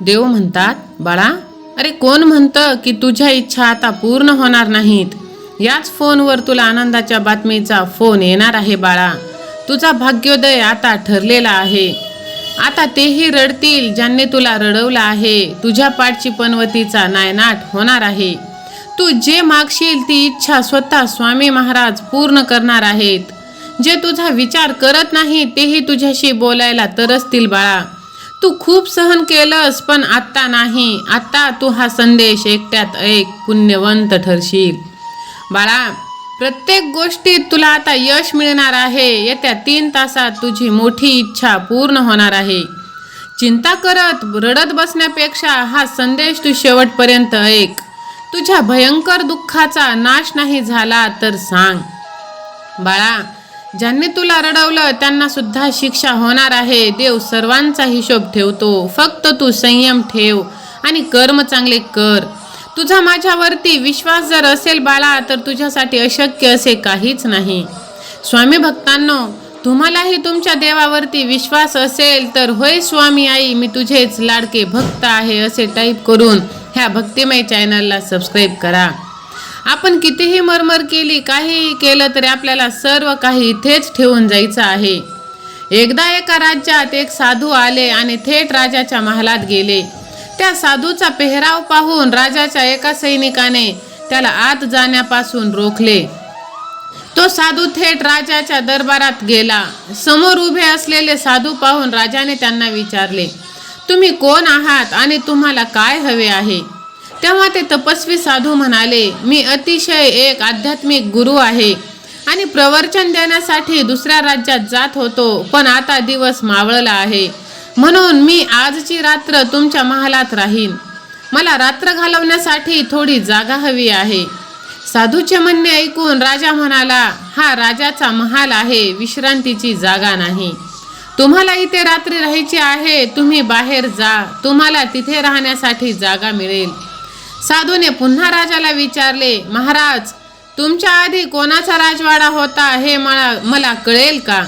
देव म्हणतात बाळा अरे कोण म्हणतं की तुझ्या इच्छा आता पूर्ण होणार नाहीत? याच फोनवर तुला आनंदाच्या बातमीचा फोन येणार आहे बाळा. तुझा भाग्योदय आता ठरलेला आहे. आता तेही रडतील ज्यांनी तुला रडवलं आहे. तुझ्या पाठची पनवतीचा नायनाट होणार आहे. तू जे मागशील ती इच्छा स्वतः स्वामी महाराज पूर्ण करणार आहेत. जे तुझा विचार करत नाही तेही तुझ्याशी बोलायला तरसतील बाळा. तू खूप सहन केलंस पण आत्ता नाही. आत्ता तू हा संदेश एकट्यात ऐक पुण्यवंत ठरशील. बाळा प्रत्येक गोष्टीत तुला आता यश मिळणार आहे. येत्या तीन तासात तुझी मोठी इच्छा पूर्ण होणार आहे. चिंता करत रडत बसण्यापेक्षा हा संदेश तू शेवटपर्यंत ऐक. तुझ्या भयंकर दुःखाचा नाश नाही झाला तर सांग. बाळा ज्यांनी तुला रडवलं त्यांना सुद्धा शिक्षा होणार आहे. देव सर्वांचा हिशोब ठेवतो. फक्त तू संयम ठेव आणि कर्म चांगले कर. तुझा माझ्यावरती विश्वास जर असेल बाळा तर तुझ्यासाठी अशक्य असे काहीच नाही. स्वामी भक्तांनो तुम्हालाही तुमच्या देवावरती विश्वास असेल तर होय स्वामी आई मी तुझेच लाडके भक्त आहे असे टाईप करून ह्या भक्तिमय चॅनलला सबस्क्राईब करा. आपण कितीही मरमर केली काहीही केलं तरी आपल्याला सर्व काही इथेच ठेवून जायचं आहे. एकदा एका राज्यात एक साधू आले आणि थेट राजाच्या महालात गेले. त्या साधूचा पेहराव पाहून राजाच्या एका सैनिकाने त्याला आत जाण्यापासून रोखले. तो साधू थेट राजाच्या दरबारात गेला. समोर उभे असलेले साधू पाहून राजाने त्यांना विचारले तुम्ही कोण आहात आणि तुम्हाला काय हवे आहे? तेव्हा ते तपस्वी साधू म्हणाले मी अतिशय एक आध्यात्मिक गुरु आहे आणि प्रवचन देण्यासाठी दुसऱ्या राज्यात जात होतो पण आता दिवस मावळला आहे. म्हणून मी आजची रात्र तुमच्या महालात राहीन. मला रात्र घालवण्यासाठी थोडी जागा हवी आहे. साधूचे म्हणणे ऐकून राजा म्हणाला हा राजाचा महाल आहे विश्रांतीची जागा नाही. तुम्हाला इथे रात्री राहायची आहे तुम्ही बाहेर जा तुम्हाला तिथे राहण्यासाठी जागा मिळेल. साधूने पुन्हा राजाला विचारले महाराज तुमच्या आधी कोणाचा राजवाडा होता हे मला मला कळेल का?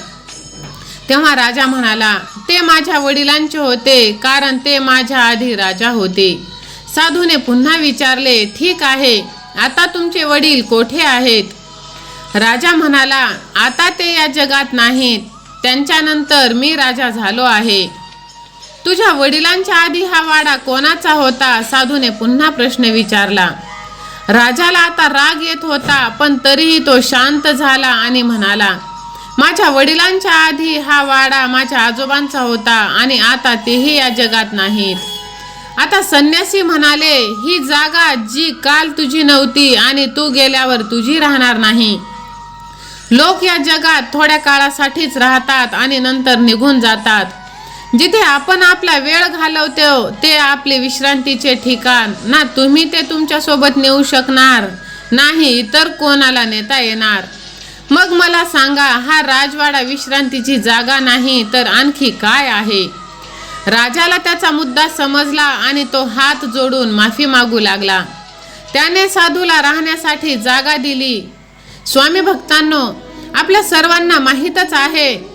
तेव्हा राजा म्हणाला ते माझ्या वडिलांचे होते कारण ते माझ्या आधी राजा होते. साधूने पुन्हा विचारले ठीक आहे आता तुमचे वडील कोठे आहेत? राजा म्हणाला आता ते या जगात नाहीत त्यांच्यानंतर मी राजा झालो आहे. तुझ्या वडिलांच्या आधी हा वाडा कोणाचा होता? साधूने पुन्हा प्रश्न विचारला. राजाला आता राग येत होता पण तरीही तो शांत झाला आणि म्हणाला माझ्या वडिलांच्या आधी हा वाडा माझ्या आजोबांचा होता आणि आता तेही या जगात नाहीत. आता संन्यासी म्हणाले ही जागा जी काल तुझी नव्हती आणि तू गेल्यावर तुझी राहणार नाही. लोक या जगात थोड्या काळासाठीच राहतात आणि नंतर निघून जातात. जिथे आपण आपला वेळ घालवतो ते आपले विश्रांतीचे ठिकाण. ना तुम्ही ते तुमच्यासोबत नेऊ शकणार नाही इतर कोणाला नेता येणार. मग मला सांगा हा राजवाडा विश्रांतीची जागा नाही तर आणखी काय आहे? राजाला त्याचा मुद्दा समजला आणि तो हात जोडून माफी मागू लागला. त्याने साधूला राहण्यासाठी जागा दिली. स्वामी भक्तांनो आपल्या सर्वांना माहीतच आहे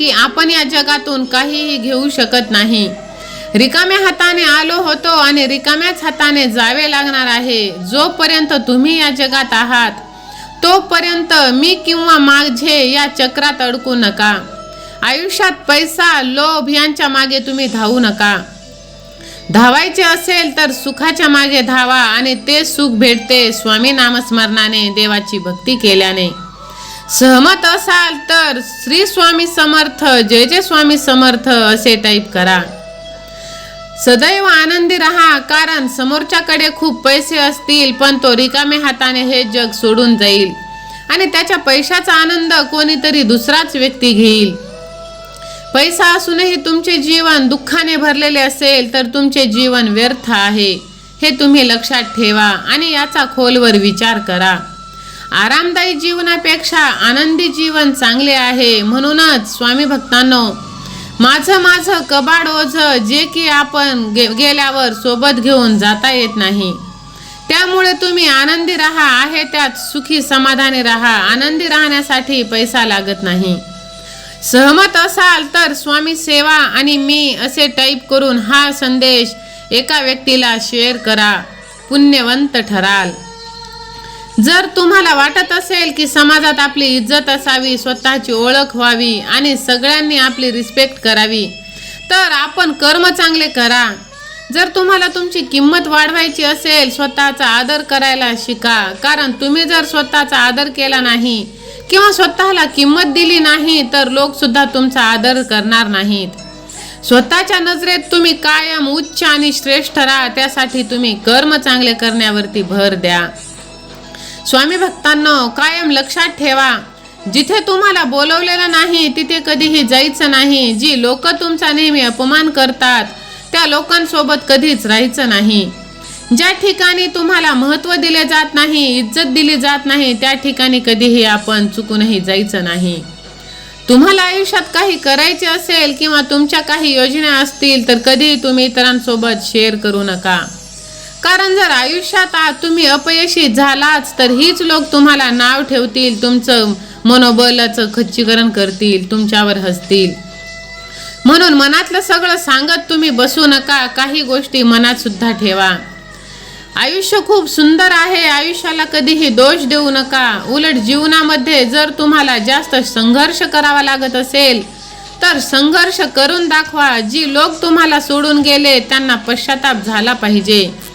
की आपण या जगातून काहीही घेऊ शकत नाही. रिकाम्या हाताने आलो होतो आणि रिकाम्याच हाताने जावे लागणार आहे. जोपर्यंत तुम्ही या जगात आहात तोपर्यंत मी किंवा माझे या चक्रात अडकू नका. आयुष्यात पैसा लोभ यांच्या मागे तुम्ही धावू नका. धावायचे असेल तर सुखाच्या मागे धावा आणि ते सुख भेटते स्वामी नामस्मरणाने देवाची भक्ती केल्याने. सहमत असाल तर श्री स्वामी समर्थ जय जय स्वामी समर्थ असे टाईप करा. सदैव आनंदी राहा कारण समोरच्याकडे खूप पैसे असतील पण तो रिकामे हाताने हे जग सोडून जाईल. आणि त्याच्या पैशाचा आनंद कोणीतरी दुसराच व्यक्ती घेईल. पैसा असूनही तुमचे जीवन दुःखाने भरलेले असेल तर तुमचे जीवन व्यर्थ आहे. हे तुम्ही लक्षात ठेवा आणि याचा खोलवर विचार करा. आरामदायी जीवनापेक्षा आनंदी जीवन चांगले आहे म्हणूनच स्वामी भक्तांनो माझं माझं कबाड ओझ जे की आपण गे गेल्यावर सोबत घेऊन जाता येत नाही. त्यामुळे तुम्ही आनंदी राहा आहे त्यात सुखी समाधानी राहा आनंदी राहण्यासाठी पैसा लागत नाही. सहमत असाल तर स्वामी सेवा आणि मी असे टाईप करून हा संदेश एका व्यक्तीला शेअर करा पुण्यवंत ठराल. जर तुम्हाला वाटत असेल की समाजात आपली इज्जत असावी स्वतःची ओळख व्हावी आणि सगळ्यांनी आपली रिस्पेक्ट करावी तर आपण कर्म चांगले करा. जर तुम्हाला तुमची किंमत वाढवायची असेल स्वतःचा आदर करायला शिका. कारण तुम्ही जर स्वतःचा आदर केला नाही किंवा स्वतःला किंमत दिली नाही तर लोकसुद्धा तुमचा आदर करणार नाहीत. स्वतःच्या नजरेत तुम्ही कायम उच्च आणि श्रेष्ठ राहा. त्यासाठी तुम्ही कर्म चांगले करण्यावरती भर द्या. स्वामी भक्तांनो कायम लक्षात ठेवा. जिथे तुम्हाला बोलवलेलं नाही तिथे कधीही जायचं नाही. जी लोक तुमचा नेहमी अपमान करतात त्या लोकांसोबत कधीच राहायचं नाही. ज्या ठिकाणी तुम्हाला महत्त्व दिले जात नाही इज्जत दिली जात नाही त्या ठिकाणी कधीही आपण चुकूनही जायचं नाही. तुम्हाला आयुष्यात काही करायचे असेल किंवा तुमच्या काही योजना असतील तर कधीही तुम्ही इतरांसोबत शेअर करू नका. कारण जर आयुष्यात आ- तुम्ही अपयशी झालाच तर हीच लोक तुम्हाला नाव ठेवतील तुमचं मनोबलाचं खच्चीकरण करतील तुमच्यावर हसतील. म्हणून मनातलं सगळं सांगत तुम्ही बसू नका काही गोष्टी मनात सुद्धा ठेवा. आयुष्य खूप सुंदर आहे आयुष्याला कधीही दोष देऊ नका. उलट जीवनामध्ये जर तुम्हाला जास्त संघर्ष करावा लागत असेल तर संघर्ष करून दाखवा. जी लोक तुम्हाला सोडून गेले त्यांना पश्चाताप झाला पाहिजे.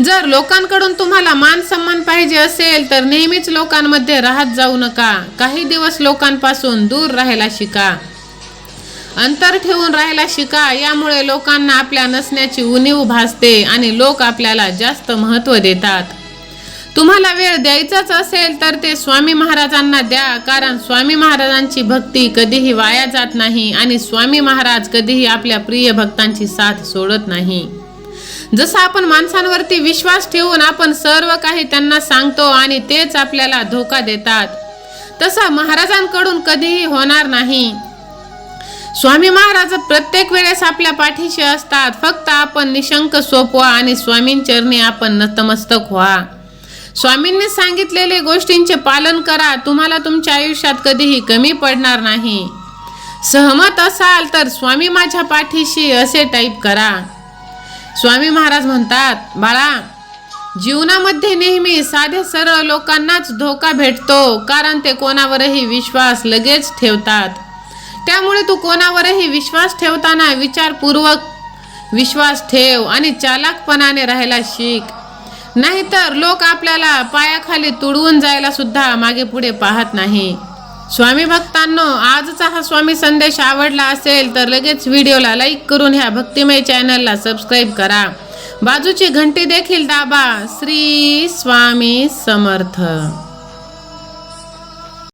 जर लोकांकडून तुम्हाला मान सन्मान पाहिजे असेल तर नेहमीच लोकांमध्ये राहत जाऊ नका. काही दिवस लोकांपासून दूर राहायला शिका. अंतर ठेवून राहायला शिका. यामुळे लोकांना आपल्या नसण्याची उणीव भासते आणि लोक आपल्याला जास्त महत्त्व देतात. तुम्हाला वेळ द्यायचाच असेल तर ते स्वामी महाराजांना द्या. कारण स्वामी महाराजांची भक्ती कधीही वाया जात नाही आणि स्वामी महाराज कधीही आपल्या प्रिय भक्तांची साथ सोडत नाही. जसं आपण माणसांवरती विश्वास ठेवून आपण सर्व काही त्यांना सांगतो आणि तेच आपल्याला धोका देतात तसं महाराजांकडून कधीही होणार नाही. स्वामी महाराज प्रत्येक वेळेस आपल्या पाठीशी असतात. फक्त आपण निशंक सोपवा आणि स्वामींचरणी आपण नतमस्तक व्हा. स्वामींनी सांगितलेले गोष्टींचे पालन करा. तुम्हाला तुमच्या आयुष्यात कधीही कमी पडणार नाही. सहमत असाल तर स्वामी माझ्या पाठीशी असे टाईप करा. स्वामी महाराज म्हणतात बाळा जीवनामध्ये नेहमी साधे सरळ लोकांनाच धोका भेटतो कारण ते कोणावरही विश्वास लगेच ठेवतात. त्यामुळे तू कोणावरही विश्वास ठेवताना विचारपूर्वक विश्वास ठेव आणि चालाकपणाने राहायला शिक. नाहीतर लोक आपल्याला पायाखाली तुडवून जायला सुद्धा मागे पुढे पाहत नाही. स्वामी भक्तांनो आजचा हा स्वामी संदेश आवडला असेल तर लगेच व्हिडिओला लाईक करून ह्या भक्तिमय चॅनलला सबस्क्राईब करा. बाजूची घंटी देखील दाबा. श्री स्वामी समर्थ.